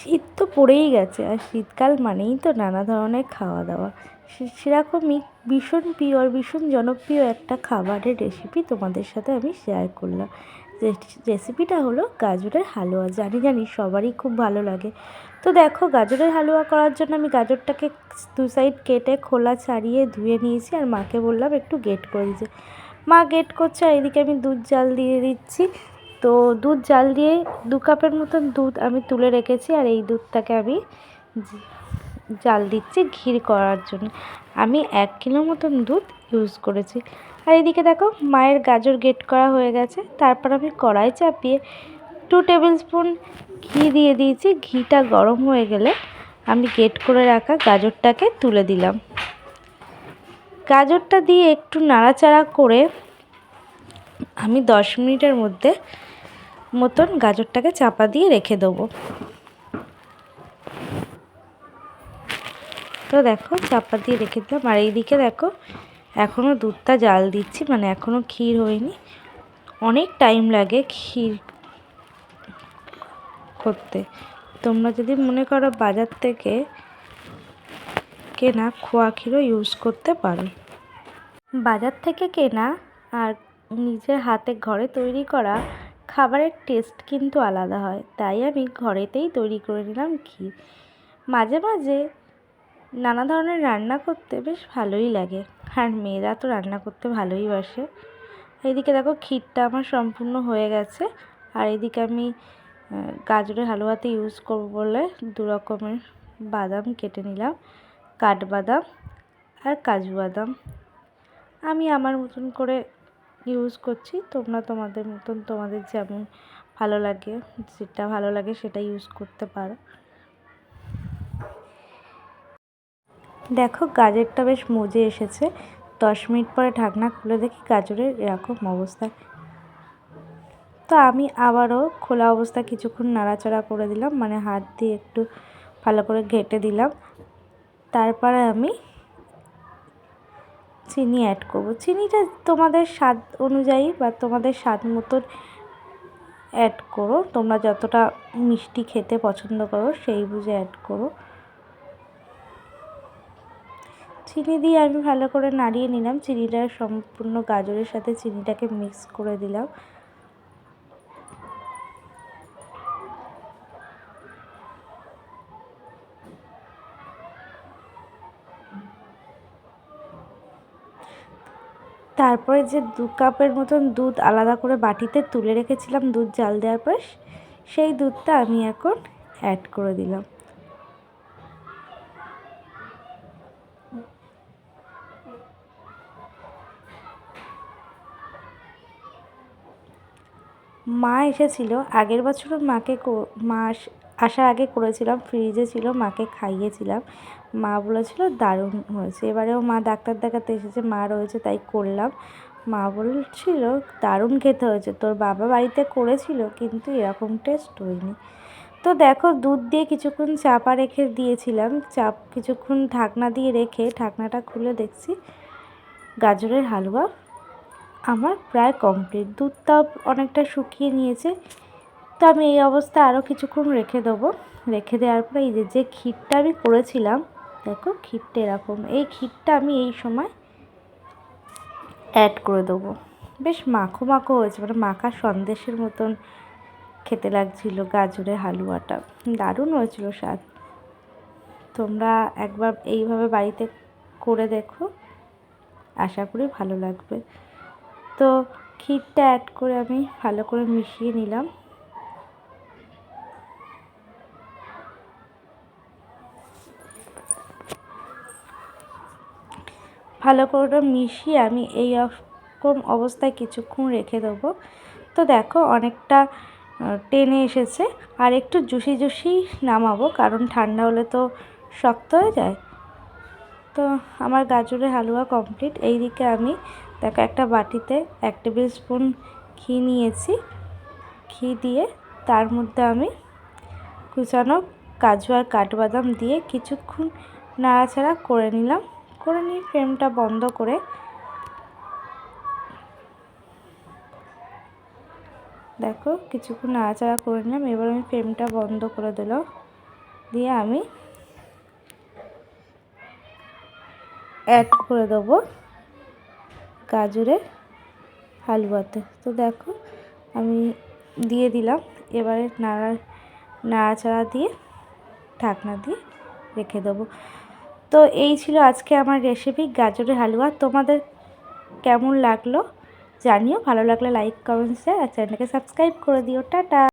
শীত তো পড়েই গেছে, আর শীতকাল মানেই তো নানা ধরনের খাওয়া দাওয়া সেরকমই ভীষণ প্রিয় ভীষণ জনপ্রিয় একটা খাবারের রেসিপি তোমাদের সাথে আমি শেয়ার করলাম। রেসিপিটা হলো গাজরের হালুয়া। জানি জানি সবারই খুব ভালো লাগে। তো দেখো, গাজরের হালুয়া করার জন্য আমি গাজরটাকে দু সাইড কেটে খোলা ছাড়িয়ে ধুয়ে নিয়েছি আর মাকে বললাম একটু গেট করে দিতে মা গেট করছে আর এদিকে আমি দুধ জাল দিয়ে দিচ্ছি। তো দুধ জাল দিয়ে দু কাপের মতন দুধ আমি তুলে রেখেছি আর এই দুধটাকে আমি জাল দিচ্ছি ঘির করার জন্য। আমি এক কিলো মতন দুধ ইউজ করেছি। আর এদিকে দেখো, মায়ের গাজর গেট করা হয়ে গেছে। তারপর আমি কড়াই চাপিয়ে টু টেবিল স্পুন ঘি দিয়ে দিয়েছি। ঘিটা গরম হয়ে গেলে আমি গেট করে রাখা গাজরটাকে তুলে দিলাম। গাজরটা দিয়ে একটু নাড়াচাড়া করে আমি দশ মিনিটের মধ্যে মতন গাজরটাকে চাপা দিয়ে রেখে দেবো। তো দেখো, চাপা দিয়ে রেখে দিলাম। আর এইদিকে দেখো এখনও দুধটা জাল দিচ্ছি মানে এখনও ক্ষীর হয়নি। অনেক টাইম লাগে ক্ষীর করতে। তোমরা যদি মনে করো বাজার থেকে কেনা খোয়া ক্ষীরও ইউজ করতে পারো। বাজার থেকে কেনা আর নিজের হাতে ঘরে তৈরি করা খাবারের টেস্ট কিন্তু আলাদা হয়, তাই আমি ঘরেতেই তৈরি করে নিলাম ক্ষীর মাঝে মাঝে নানা ধরনের রান্না করতে বেশ ভালোই লাগে, আর মেয়েরা তো রান্না করতে ভালোই বাসে। এইদিকে দেখো ক্ষীরটা আমার সম্পূর্ণ হয়ে গেছে, আর এদিকে আমি গাজরের হালুয়াতে ইউজ করব বলে দু রকমের বাদাম কেটে নিলাম, কাঠবাদাম আর কাজু বাদাম। আমি আমার মতন করে ইউজ করছি, তোমরা তোমাদের মতন তোমাদের যেমন ভালো লাগে, যেটা ভালো লাগে সেটা ইউজ করতে পারো। দেখো গাজরটা বেশ মজে এসেছে। দশ মিনিট পরে ঢাকনা খুলে দেখি গাজরের এরকম অবস্থা। তো আমি আবারও খোলা অবস্থা কিছুক্ষণ নাড়াচাড়া করে দিলাম মানে হাত দিয়ে একটু ভালো করে ঘেটে দিলাম। তারপরে আমি চিনি অ্যাড করব। চিনিটা তোমাদের স্বাদ অনুযায়ী বা তোমাদের স্বাদ মতন অ্যাড করো। তোমরা যতটা মিষ্টি খেতে পছন্দ করো সেই বুঝে অ্যাড করো। চিনি দিয়ে আমি ভালো করে নাড়িয়ে নিলাম। চিনিটা সম্পূর্ণ গাজরের সাথে চিনিটাকে মিক্স করে দিলাম। তারপরে যে দু কাপের মতন দুধ আলাদা করে বাটিতে তুলে রেখেছিলাম, দুধ জাল দেওয়ার পর সেই দুধটা আমি এখন অ্যাড করে দিলাম। মা এসেছিল, আগের বছরও মাকে মা আসার আগে করেছিলাম ফ্রিজে ছিল, মাকে খাইয়েছিলাম। মা বলেছিল, দারুণ হয়েছে। এবারেও মা ডাক্তার দেখাতে এসেছে, মা রয়েছে, তাই করলাম। মা বলছিল, দারুণ খেতে হয়েছে। তোর বাবা বাড়িতে করেছিল, কিন্তু এরকম টেস্ট হয়নি। তো দেখো, দুধ দিয়ে কিছুক্ষণ চাপা রেখে দিয়েছিলাম। চাপ কিছুক্ষণ ঢাকনা দিয়ে রেখে ঢাকনাটা খুলে দেখছি, গাজরের হালুয়া আমার প্রায় কমপ্লিট দুধটাও অনেকটা শুকিয়ে নিয়েছে। তো আমি এই অবস্থা আরও কিছুক্ষণ রেখে দেবো। রেখে দেওয়ার পরে এই যে যে ক্ষীরটা আমি করেছিলাম, দেখো ক্ষীরটা এরকম, এই ক্ষীরটা আমি এই সময় অ্যাড করে দেবো। বেশ মাখো মাখো হয়েছে মানে মাখা সন্দেশের মতন খেতে লাগছিল গাজরের হালুয়াটা। দারুণ হয়েছিল স্বাদ। তোমরা একবার এইভাবে বাড়িতে করে দেখো, আশা করি ভালো লাগবে। তো ক্ষীরটা অ্যাড করে আমি ভালো করে মিশিয়ে নিলাম। ভালো করে মিশিয়ে আমি এই রকম অবস্থায় কিছুক্ষণ রেখে দেবো। তো দেখো অনেকটা টেনে এসেছে। আর একটু জুসি জুসি নামাবো, কারণ ঠান্ডা হলে তো শক্ত হয়ে যায়। তো আমার গাজরের হালুয়া কমপ্লিট এই দিকে আমি দেখো একটা বাটিতে এক টেবিল স্পুন ঘি নিয়েছি। ঘি দিয়ে তার মধ্যে আমি কুচানো কাজু আর কাঠবাদাম দিয়ে কিছুক্ষণ নাড়াচাড়া করে নিলাম। করে নিয়ে ফ্রেমটা বন্ধ করে দেখো কিছুক্ষণ নাড়াচাড়া করে নিলাম। এবার আমি ফ্রেমটা বন্ধ করে দিলাম দিয়ে আমি অ্যাড করে দেবো গাজরের হালুয়াতে। তো দেখো আমি দিয়ে দিলাম। এবারে নাড়া নাড়াচাড়া দিয়ে ঢাকনা দিয়ে রেখে দেবো। তো এই ছিল আজকে আমার রেসিপি গাজরের হালুয়া। তোমাদের কেমন লাগল জানিও, ভালো লাগলে লাইক কমেন্ট শেয়ার আর চ্যানেলকে সাবস্ক্রাইব করে দিও। টাটা!